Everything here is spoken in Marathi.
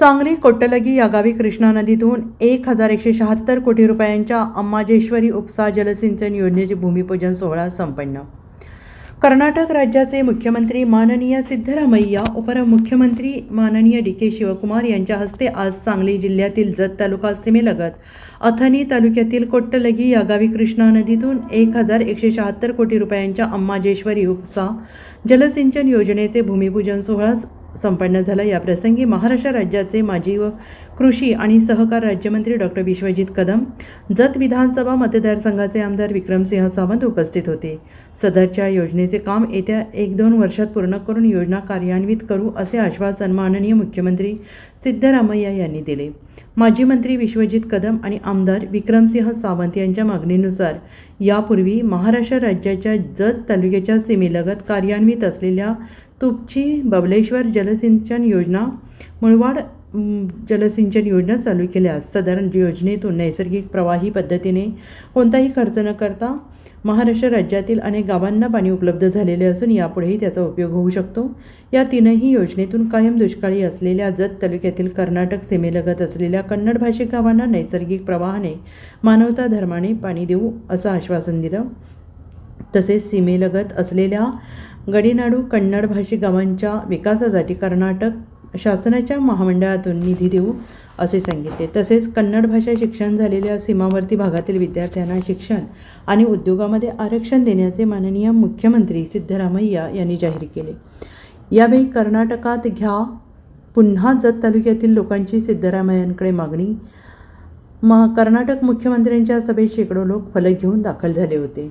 सांगली कोट्टलगी या गावी कृष्णा नदीतून एक हजार एकशे शहात्तर कोटी रुपयांच्या अंबाजेश्वरी उपसा जलसिंचन योजनेचे भूमिपूजन सोहळा संपन्न. कर्नाटक राज्याचे मुख्यमंत्री माननीय सिद्धरामय्या उपमुख्यमंत्री माननीय डी के शिवकुमार यांच्या हस्ते आज सांगली जिल्ह्यातील जत तालुका सीमेलगत अथनी तालुक्यातील कोट्टलगी या गावी कृष्णा नदीतून एक हजार एकशे शहात्तर कोटी रुपयांच्या अंबाजेश्वरी उपसा जलसिंचन योजनेचे भूमिपूजन सोहळा संपन्न झाला. या प्रसंगी महाराष्ट्र राज्याचे माजी व कृषी आणि सहकार राज्यमंत्री डॉक्टर विश्वजित कदम जत विधानसभा मतदारसंघाचे आमदार विक्रमसिंह सावंत उपस्थित होते. सदरच्या योजनेचे काम येत्या एक दोन वर्षात पूर्ण करून योजना कार्यान्वित करू असे आश्वासन माननीय मुख्यमंत्री सिद्धरामय्या यांनी दिले. माजी मंत्री विश्वजित कदम आणि आमदार विक्रमसिंह सावंत यांच्या मागणीनुसार यापूर्वी महाराष्ट्र राज्याच्या जत तालुक्याच्या सीमेलगत कार्यान्वित असलेल्या तुपची बबलेश्वर जलसिंचन योजना मुळवाड जलसिंचन योजना चालू केल्यास साधारण योजनेतून नैसर्गिक प्रवाही पद्धतीने कोणताही खर्च न करता महाराष्ट्र राज्यातील अनेक गावांना पाणी उपलब्ध झालेले असून यापुढेही त्याचा उपयोग होऊ शकतो. या तीनही योजनेतून कायम दुष्काळी असलेल्या जत तालुक्यातील कर्नाटक सीमेलगत असलेल्या कन्नड भाषिक गावांना नैसर्गिक प्रवाहाने मानवता धर्माने पाणी देऊ असं आश्वासन दिलं. तसेच सीमेलगत असलेल्या गडीनाडू कन्नड भाषिक गावांच्या विकासासाठी कर्नाटक शासनाच्या महामंडळातून निधी देऊ असे सांगितले. तसेच कन्नड भाषा शिक्षण झालेल्या सीमावर्ती भागातील विद्यार्थ्यांना शिक्षण आणि उद्योगामध्ये आरक्षण देण्याचे माननीय मुख्यमंत्री सिद्धरामय्या यांनी जाहीर केले. यावेळी कर्नाटकात घ्या पुन्हा जत तालुक्यातील लोकांची सिद्धरामय्यांकडे मागणी महा कर्नाटक मुख्यमंत्र्यांच्या सभेत शेकडो लोक फलक घेऊन दाखल झाले होते.